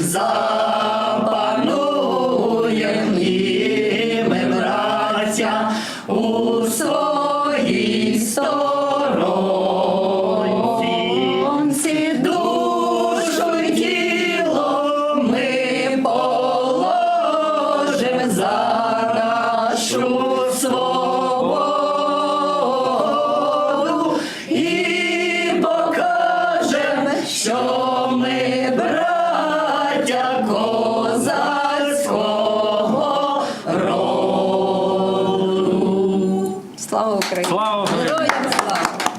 запануєм і ми, у своїй. Душу й ми положим за нашу свободу і покажем, що ми браття Слава Україні! Слава Україні! Героям слава!